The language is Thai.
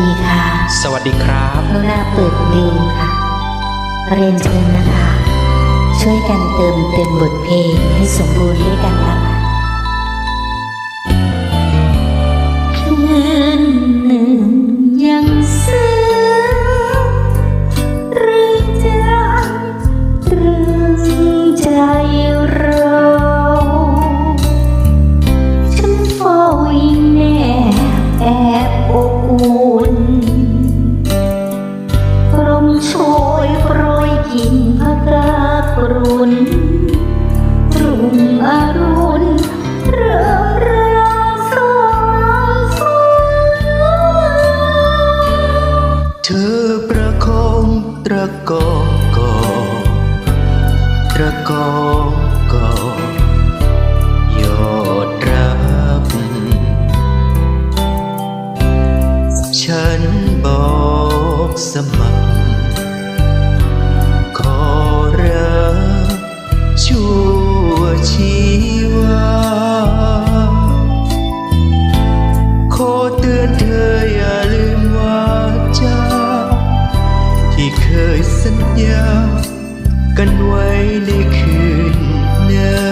ดีค่ะ สวัสดีครับกรุณาเปิดดูค่ะ เรียนเชิญนะคะ ช่วยกันเติมเต็มบทเพลงให้สมบูรณ์ด้วยกัน เธอประคองตะกอกอตะกอกอยอดรักฉันบอกสมัครขอรักชั่วชีวา ยสัญญา กันไว้ในคืนนั้น